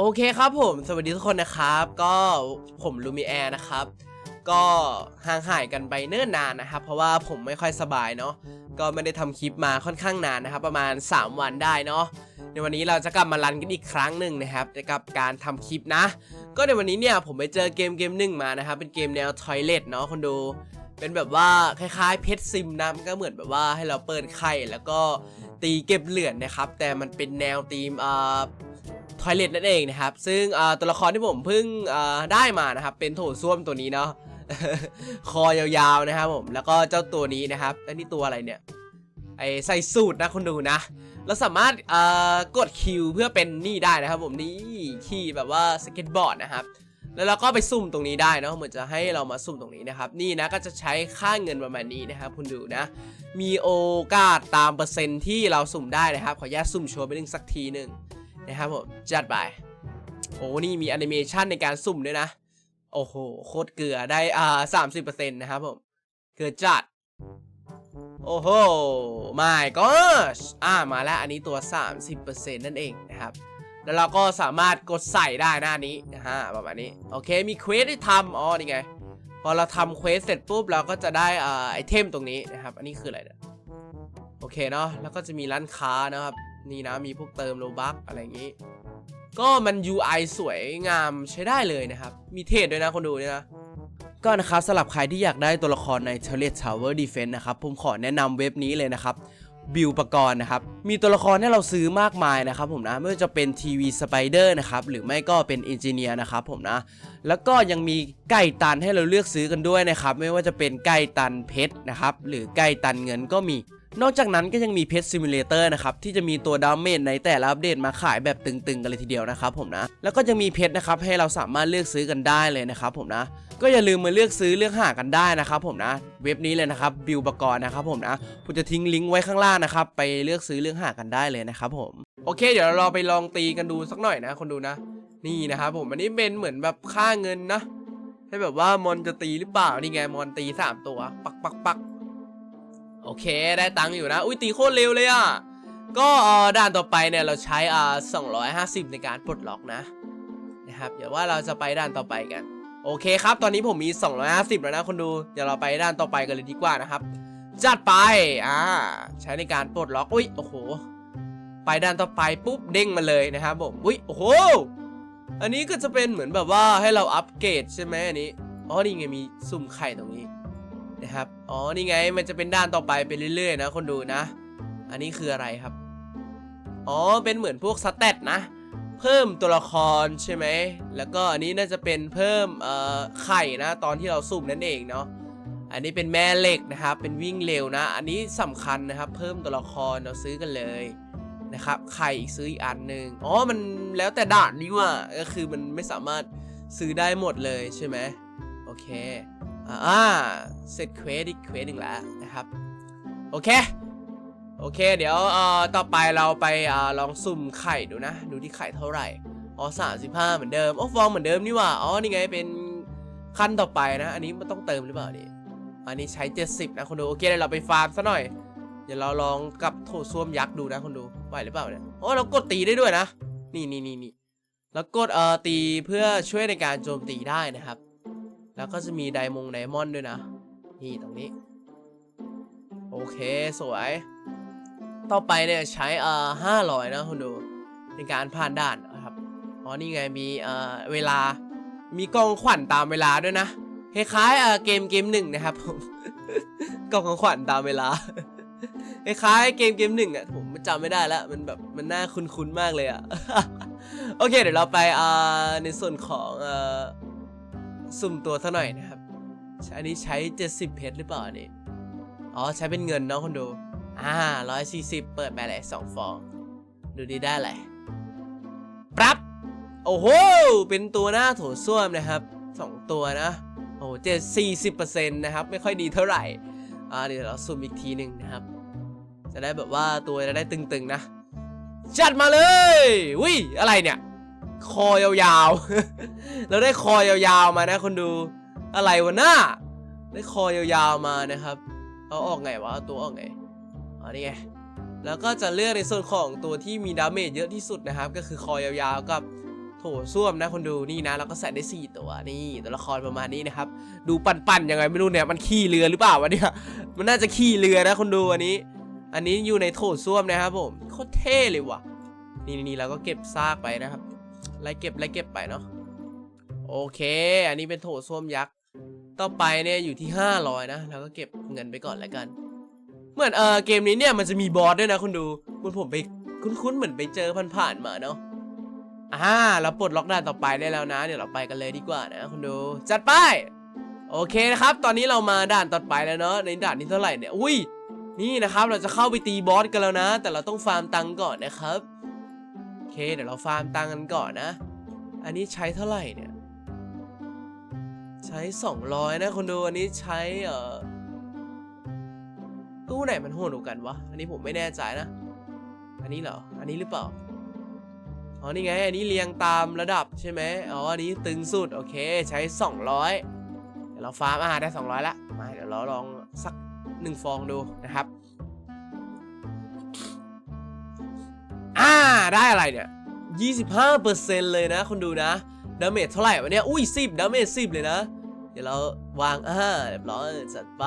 โอเคครับผม สวัสดีทุกคนนะครับ ก็ผมลูมิแอร์นะครับ ก็ห่างหายกันไปเนิ่นนานนะครับ เพราะว่าผมไม่ค่อยสบายเนาะ ก็ไม่ได้ทำคลิปมาค่อนข้างนานนะครับ ประมาณ 3 วันได้เนาะ ในวันนี้เราจะกลับมารันกันอีกครั้งหนึ่งนะครับกับการทำคลิปนะ ก็ในวันนี้เนี่ยผมไปเจอเกมเกมหนึ่งมานะครับ เป็นเกมแนวทอยเล t เนาะคนดูเป็นแบบว่าคล้ายๆเพชรซิมนะมันก็เหมือนแบบว่าให้เราเปิดไข่แล้วก็ตีเก็บเหรียญนะครับ แต่มันเป็นแนวธีมอ่า ทอยเลทนั่นเองนะครับ ซึ่งตัวละครที่ผมเพิ่งได้มานะครับ เป็นโถส้วมตัวนี้เนาะคอยาวๆนะครับผม แล้วก็เจ้าตัวนี้นะครับอันนี้ตัวอะไรเนี่ย ไอใส่สูตรนะคนดูนะ เราสามารถกดคิวเพื่อเป็นนี่ได้นะครับผมนี่ขี่แบบว่าสเก็ตบอร์ดนะครับ แล้วเราก็ไปซุ่มตรงนี้ได้เนาะเหมือนจะให้เรามาซุ่มตรงนี้นะครับ นี่นะก็จะใช้ค่าเงินประมาณนี้นะครับ คุณดูนะ มีโอกาสตามเปอร์เซ็นต์ที่เราสุ่มได้นะครับ ขออนุญาตสุ่มโชว์ไปหนึ่งสักทีหนึ่ง นะครับผมจัดไปโอ้นี่มีแอนิเมชันในการสุ่มด้วยนะ โอ้โห โคตรเกลือได้อ่าสามสิบเปอร์เซ็นต์นะครับผม เกลือจัด โอ้โหไม่ก็อ่ามาแล้วอันนี้ตัว 30%นั่นเองนะครับ แล้วเราก็สามารถกดใส่ได้หน้านี้นะฮะประมาณนี้ โอเคมีเควสที่ทำอ๋อนี่ไง พอเราทำเควสเสร็จปุ๊บเราก็จะได้อ่าไอเทมตรงนี้นะครับ อันนี้คืออะไรเนี่ยโอเคเนาะแล้วก็จะมีร้านค้านะครับนี่นะมีพวกเติมโลบักอะไรอย่างนี้ ก็มัน UI สวยงามใช้ได้เลยนะครับ มีเทรด้วยนะคนดูเนี่ยนะก็นะครับสำหรับใครที่อยากได้ตัวละครใน t e l e Tower Defense นะครับ ผมขอแนะนำเว็บนี้เลยนะครับบิวปกรณ์นะครับ มีตัวละครให้เราซื้อมากมายนะครับผมนะ ไม่ว่าจะเป็นทีวีสไปเดอร์นะครับ หรือไม่ก็เป็นเอนจิเนียร์นะครับผมนะ แล้วก็ยังมีไก่ตันให้เราเลือกซื้อกันด้วยนะครับ ไม่ว่าจะเป็นไก่ตันเพชรนะครับ หรือไก่ตันเงินก็มี นอกจากนั้นก็ยังมีเพชรซิมูเลเตอร์นะครับที่จะมีตัวดาเมจในแต่ละอัปเดตมาขายแบบตึงๆกันเลยทีเดียวนะครับผมนะ แล้วก็ยังมีเพชรนะครับให้เราสามารถเลือกซื้อกันได้เลยนะครับผมนะ ก็อย่าลืมมาเลือกซื้อเลือกหากันได้นะครับผมนะ เว็บนี้เลยนะครับบิวปกรณ์นะครับผมนะผมจะทิ้งลิงก์ไว้ข้างล่างนะครับไปเลือกซื้อเลือกหากันได้เลยนะครับผมโอเค เดี๋ยวเราไปลองตีกันดูสักหน่อยนะ คนดูนะ นี่นะครับผมอันนี้เป็นเหมือนแบบค่าเงินนะให้แบบว่ามอนจะตีหรือเปล่านี่ไงมอนตีสามตัว ปักปักปัก โอเคได้ตังค์อยู่นะ อุ้ยตีโคตรเร็วเลยอะ ก็ด่านต่อไปเนี่ยเราใช้อ่า250 ในการปลดล็อกนะนะครับเดี๋ยวว่าเราจะไปด่านต่อไปกัน โอเคครับ ตอนนี้ผมมี 250 แล้วนะคนดูเดี๋ยวเราไปด้านต่อไปกันเลยดีกว่านะครับ จัดไปอ่าใช้ในการปลดล็อกอุ้ยโอ้โห ไปด้านต่อไปปุ๊บเด้งมาเลยนะครับผมอุ้ยโอ้โหอันนี้ก็จะเป็นเหมือนแบบว่าให้เราอัปเกรดใช่ไหมอันนี้อ๋อนี่ไงมีสุ่มไข่ตรงนี้ นะครับ อ๋อ นี่ไง มันจะเป็นด้านต่อไปไปเรื่อยๆ นะ คนดูนะ อันนี้คืออะไรครับ อ๋อ เป็นเหมือนพวกสเตตนะ เพิ่มตัวละครใช่ไหม แล้วก็อันนี้น่าจะเป็นเพิ่มเอ่อไข่นะ ตอนที่เราสุ่มนั่นเองเนาะ อันนี้เป็นแม่เหล็กนะครับ เป็นวิ่งเร็วนะ อันนี้สำคัญนะครับ เพิ่มตัวละครเราซื้อกันเลยนะครับไข่อีกซื้ออีกอันหนึ่งอ๋อ มันแล้วแต่ด่านนี่ว่า ก็คือมันไม่สามารถซื้อได้หมดเลยใช่ไหมโอเค อ่าเสร็จเควสอีกเควสหนึ่งแล้วนะครับ โอเค โอเค เดี๋ยวเอ่อต่อไปเราไปอ่าลองสุ่มไข่ดูนะ ดูที่ไข่เท่าไหร่ อ๋อสามสิบห้าเหมือนเดิม อ๋อฟองเหมือนเดิมนี่ว่า อ๋อ นี่ไงเป็นขั้นต่อไปนะ อันนี้มันต้องเติมหรือเปล่านี่อันนี้ใช้70นะคนดู โอเคเดี๋ยวเราไปฟาร์มซะหน่อย เดี๋ยวเราลองกับโถส้วมยักษ์ดูนะคนดู ไหวหรือเปล่าเนี่ย อ๋อ เรากดตีได้ด้วยนะ นี่นี่นี่นี่แล้วกดเอ่อตีเพื่อช่วยในการโจมตีได้นะครับ แล้วก็จะมีไดมงไดมอนด์ด้วยนะ นี่ตรงนี้ โอเคสวย ต่อไปเนี่ยใช้เอ่อห้าร้อยนะคุณดูในการผ่านด่านนะครับ อ๋อนี่ไงมีเอ่อเวลา มีกองขวัญตามเวลาด้วยนะ คล้ายๆเอ่อเกมเกมหนึ่งนะครับผมกองของขวัญตามเวลา คล้ายๆเกมเกมหนึ่งอะผมจำไม่ได้แล้วมันแบบมันน่าคุ้นๆมากเลยอะ โอเคเดี๋ยวเราไปเอ่อในส่วนของเอ่อ สุ่มตัวซะหน่อยนะครับ อันนี้ใช้ 70 เพชรหรือเปล่านนี้อ๋อ ใช้เป็นเงินเนาะคนดู อ่าร้อยสี่สิบเปิดไปเลยสองฟอง ดูดีได้เลยปรับ โอ้โห เป็นตัวหน้าโถส้วมนะครับสองตัวนะ โอ้เจ็ดสี่สิบเปอร์เซ็นต์นะครับ ไม่ค่อยดีเท่าไหร่ อ่า เดี๋ยวเราซูมอีกทีหนึ่งนะครับ จะได้แบบว่าตัวจะได้ตึงๆนะ จัดมาเลยวิอะไรเนี่ย คอยาวๆ เราได้คอยาวๆมานะคนดูอะไรวะหน้า ได้คอยาวๆมานะครับ เอาออกไงวะเอาตัวออกไงอ๋อนี่ไงแล้วก็จะเลือกในส่วนของตัวที่มีดาเมจเยอะที่สุดนะครับ ก็คือคอยาวๆกับโถส้วมนะคนดูนี่นะเราก็ใส่ได้ 4 ตัวนี่ตัวละครประมาณนี้นะครับ ดูปั่นๆยังไงไม่รู้เนี่ยมันขี่เรือหรือเปล่าวะเนี่ยมันน่าจะขี่เรือนะคนดูอันนี้ อันนี้อยู่ในโถส้วมนะครับผมโคตรเท่เลยว่ะ นี่นี่เราก็เก็บซากไปนะครับ ไล่เก็บไล่เก็บไปเนาะโอเค อันนี้เป็นโถส้วมยักษ์ต่อไปเนี่ยอยู่ที่ 500 นะเราก็เก็บเงินไปก่อนแล้วกัน เหมือนเออเกมนี้เนี่ยมันจะมีบอสด้วยนะคุณดูคุณผมไปคุ้นๆเหมือนไปเจอผ่านๆมาเนาะอ่าเราปลดล็อกด่านต่อไปได้แล้วนะ เดี๋ยวเราไปกันเลยดีกว่านะคุณดูจัดไปโอเคนะครับ ตอนนี้เรามาด่านต่อไปแล้วเนาะในด่านนี้เท่าไหร่เนี่ยอุ้ยนี่นะครับเราจะเข้าไปตีบอสกันแล้วนะ แต่เราต้องฟาร์มตังก่อนนะครับ เคเดี๋ยวเราฟาร์มตังกันก่อนนะ อันนี้ใช้เท่าไหร่เนี่ย ใช้ 200 นะคนดูอันนี้ใช้เอ่อตู้ไหนมันโหดกว่ากันวะ อันนี้ผมไม่แน่ใจนะ อันนี้เหรอ อันนี้หรือเปล่า อ๋อนี่ไง อันนี้เรียงตามระดับใช่ไหมอ๋อ อันนี้ตึงสุด โอเค ใช้ 200 เดี๋ยวเราฟาร์มอ่ารได้ 200 ละ มาเดี๋ยวเราลองสักหนึ่งฟองดูนะครับ ได้อะไรเนี่ย25%เลยนะคนดูนะดาเมจเท่าไหร่วะเนี่ย อุ้ย10ดาเมจ10 เลยนะ เดี๋ยวเราวางอ่าเรียบร้อยจัดไป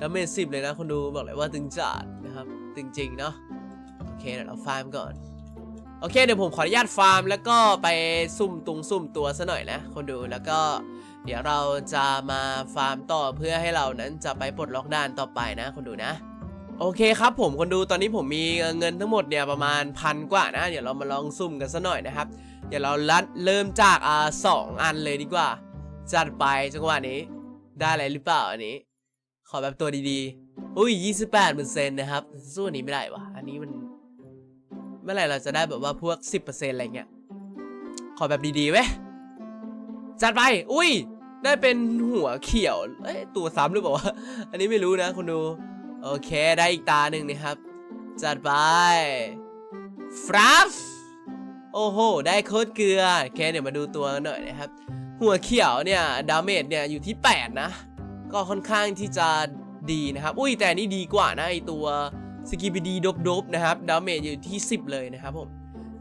ดาเมจ10 เลยนะคนดูบอกเลยว่าตึงจัดนะครับ ตึงจริงเนาะโอเคเดี๋ยวเราฟาร์มก่อน โอเคเดี๋ยวผมขออนุญาตฟาร์ม แล้วก็ไปซุ่มตุงซุ่มตัวซะหน่อยนะคนดูแล้วก็ เดี๋ยวเราจะมาฟาร์มต่อเพื่อให้เรานั้นจะไปปลดล็อกด่านต่อไปนะคนดูนะ โอเคครับผมคนดูตอนนี้ผมมีเงินทั้งหมดเนี่ยประมาณพันกว่านะ เดี๋ยวเรามาลองซุ่มกันซะหน่อยนะครับ เดี๋ยวเราลัดเริ่มจากอ่าสองอันเลยดีกว่า จัดไปจังหวะนี้ ได้อะไรหรือเปล่าอันนี้ ขอแบบตัวดีๆ อุ้ย28%นนะครับ สู้อันนี้ไม่ได้วะอันนี้มัน เมื่อไหร่เราจะได้แบบว่าพวก 10%อะไรเงี้ย ขอแบบดีๆเว้ย จัดไป อุ้ย ได้เป็นหัวเขียว เอ้ยตัวซ้ำหรือเปล่าวะ อันนี้ไม่รู้นะคุณดู โอเคได้อีกตาหนึ่งนะครับ จัดไปฟรัฟโอ้โห ได้โคตรเกลือโอเคเดี๋ยวมาดูตัวหน่อยนะครับ หัวเขียวเนี่ยดาเมจเนี่ยอยู่ที่ 8 นะ ก็ค่อนข้างที่จะดีนะครับ อุ้ยแต่นี่ดีกว่านะไอตัวสกิบิดีดบดบนะครับ ดาเมจอยู่ที่ 10 เลยนะครับผม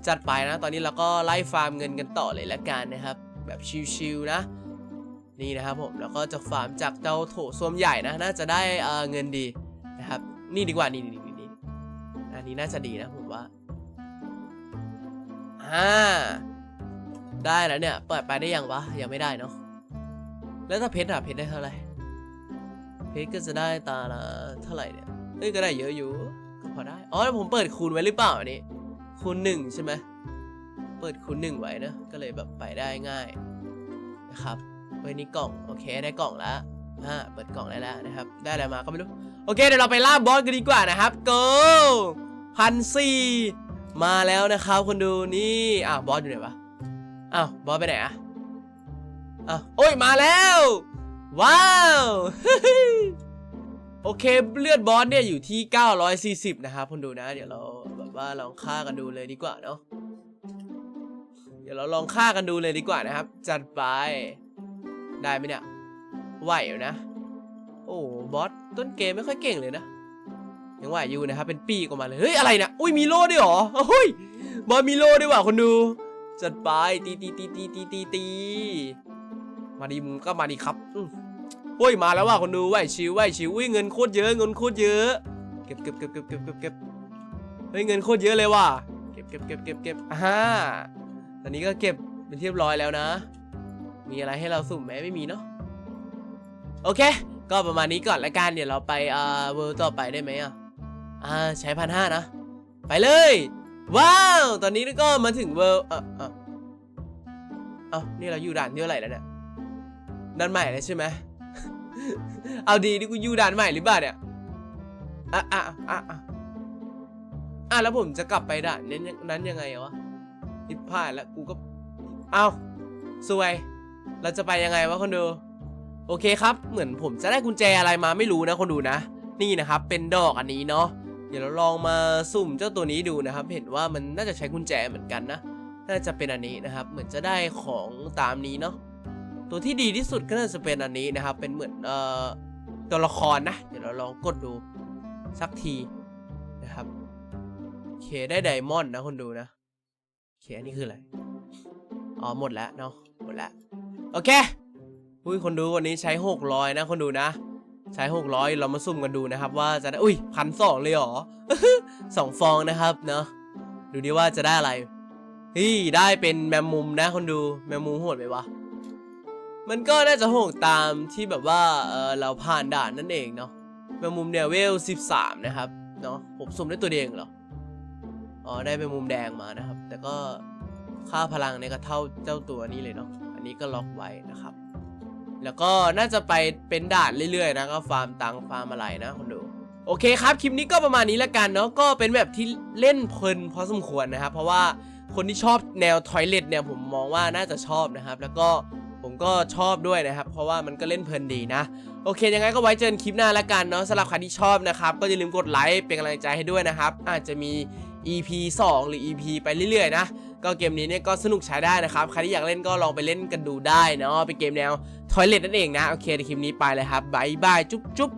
จัดไปนะ ตอนนี้เราก็ไล่ฟาร์มเงินกันต่อเลยละกันนะครับ แบบชิวๆนะ นี่นะครับผม แล้วก็จะฟาร์มจากเจ้าโถส้วมใหญ่นะ น่าจะได้เออเงินดี นะครับ นี่ดีกว่านี่นี่นี่นี่อันนี้น่าจะดีนะผมว่าอ่าได้แล้วเนี่ย เปิดไปได้ยังวะยังไม่ได้เนาะแล้วถ้าเพชรอะเพชรได้เท่าไหร่เพชรก็จะได้ตาละเท่าไหร่เนี่ยเอ้ยก็ได้เยอะอยู่ก็พอได้อ๋อแล้วผมเปิดคูณไว้หรือเปล่าอันนี้คูณหนึ่งใช่ไหมเปิดคูณหนึ่งไว้นะก็เลยแบบไปได้ง่ายนะครับเฮ้ยนี่กล่องโอเคได้กล่องแล้วอ่าเปิดกล่องได้แล้วนะครับ ได้อะไรมาก็ไม่รู้ โอเคเดี๋ยวเราไปล่าบอสกันดีกว่านะครับ go พันสี่มาแล้วนะครับคนดูนี่อ้าวบอสอยู่ไหนวะอ้าวบอสไปไหนอะอ้าวโอ้ยมาแล้ว ว้าวโอเคเลือดบอสเนี่ยอยู่ที่ 940 นะครับคนดูนะ เดี๋ยวเราแบบว่าลองฆ่ากันดูเลยดีกว่าเนาะเดี๋ยวเราลองฆ่ากันดูเลยดีกว่านะครับ จัดไปได้ไหมเนี่ยไหวอยู่นะ โอ้ บอสต้นเกมไม่ค่อยเก่งเลยนะยังไหวอยู่นะครับเป็นปีกออกมาเลยเฮ้ยอะไรนะอุ้ยมีโล่ด้วยหรอเฮ้ยบอสมีโล่ด้วยว่ะคนดูจัดไปตีตีตีตีตีตีตีมาดีมึงก็มาดีครับอืโอ้ยมาแล้วว่ะคนดูไหวชิวไหวชิวอุ้ยเงินโคตรเยอะเงินโคตรเยอะเก็บเก็บเก็บเก็บเก็บเก็บเก็บเฮ้ยเงินโคตรเยอะเลยว่ะเก็บเก็บเก็บเก็บเก็บอ่าตอนนี้ก็เก็บเป็นที่เรียบร้อยแล้วนะ มีอะไรให้เราสุ่มไหมไม่มีเนาะโอเค ก็ประมาณนี้ก่อนละกันเดี๋ยวเราไปอ่าเวิร์ต่อไปได้ไหมอะอ่าใช้พันห้านะ ไปเลย ว้าว ตอนนี้ก็มาถึงเวิร์เออเออเอานี่เราอยู่ด่านที่เท่าไหร่แล้วเนี่ยด่านใหม่แล้วใช่ไหมเอาดีนี่กูอยู่ด่านใหม่หรือเปล่าเนี่ยอะอะอะอะอะแล้วผมจะกลับไปด่านนั้นนั้นยังไงอะวะผิดพลาดแล้วกูก็เอาสวย เราจะไปยังไงวะคนดู โอเคครับ เหมือนผมจะได้กุญแจอะไรมาไม่รู้นะคนดูนะ นี่นะครับ เป็นดอกอันนี้เนาะ เดี๋ยวเราลองมาสุ่มเจ้าตัวนี้ดูนะครับ เห็นว่ามันน่าจะใช้กุญแจเหมือนกันนะ น่าจะเป็นอันนี้นะครับ เหมือนจะได้ของตามนี้เนาะ ตัวที่ดีที่สุดก็น่าจะเป็นอันนี้นะครับ เป็นเหมือนเอ่อตัวละครนะ เดี๋ยวเราลองกดดูสักทีนะครับโอเคได้ไดมอนด์นะคนดูนะโอเคอันนี้คืออะไร อ๋อหมดแล้วเนาะ หมดแล้ว โอเค อุ้ยคนดูวันนี้ใช้ 600 นะ คนดูนะ ใช้ 600 เรามาซุ่มกันดูนะครับ ว่าจะได้อุ้ยพันสองเลยเหรอ สองฟองนะครับเนาะดูดิว่าจะได้อะไรเฮ้ยได้เป็นแมมมุมนะ คนดูแมมมุมโหดไหมวะมันก็น่าจะโหดตามที่แบบว่าเออเราผ่านด่านนั่นเองเนาะแมมมุมเนี่ยเวล 13 นะครับเนาะผมสุ่มได้ตัวเดียวเองเหรออ๋อได้แมมมุมแดงมานะครับ แต่ก็ค่าพลังเนี่ยก็เท่าเจ้าตัวนี้เลยเนาะอันนี้ก็ล็อกไว้นะครับ แล้วก็น่าจะไปเป็นด่านเรื่อยๆนะก็ฟาร์มตังค์ฟาร์มอะไรนะคนดูโอเคครับคลิปนี้ก็ประมาณนี้ละกันเนาะก็เป็นแบบที่เล่นเพลินพอสมควรนะครับเพราะว่าคนที่ชอบแนวทอยเลทเนี่ยผมมองว่าน่าจะชอบนะครับ แล้วก็ผมก็ชอบด้วยนะครับ เพราะว่ามันก็เล่นเพลินดีนะ โอเค ยังไงก็ไว้เจอกันคลิปหน้าละกันเนาะสำหรับใครที่ชอบนะครับ ก็อย่าลืมกดไลค์เป็นกำลังใจให้ด้วยนะครับ อาจจะมี EP 2 หรือ EP ไปเรื่อยๆนะ ก็เกมนี้เนี่ยก็สนุกใช้ได้นะครับ ใครที่อยากเล่นก็ลองไปเล่นกันดูได้เนาะเป็นเกมแนวทอยเลทนั่นเองนะ โอเคในคลิปนี้ไปเลยครับบายบายจุ๊บจุ๊บ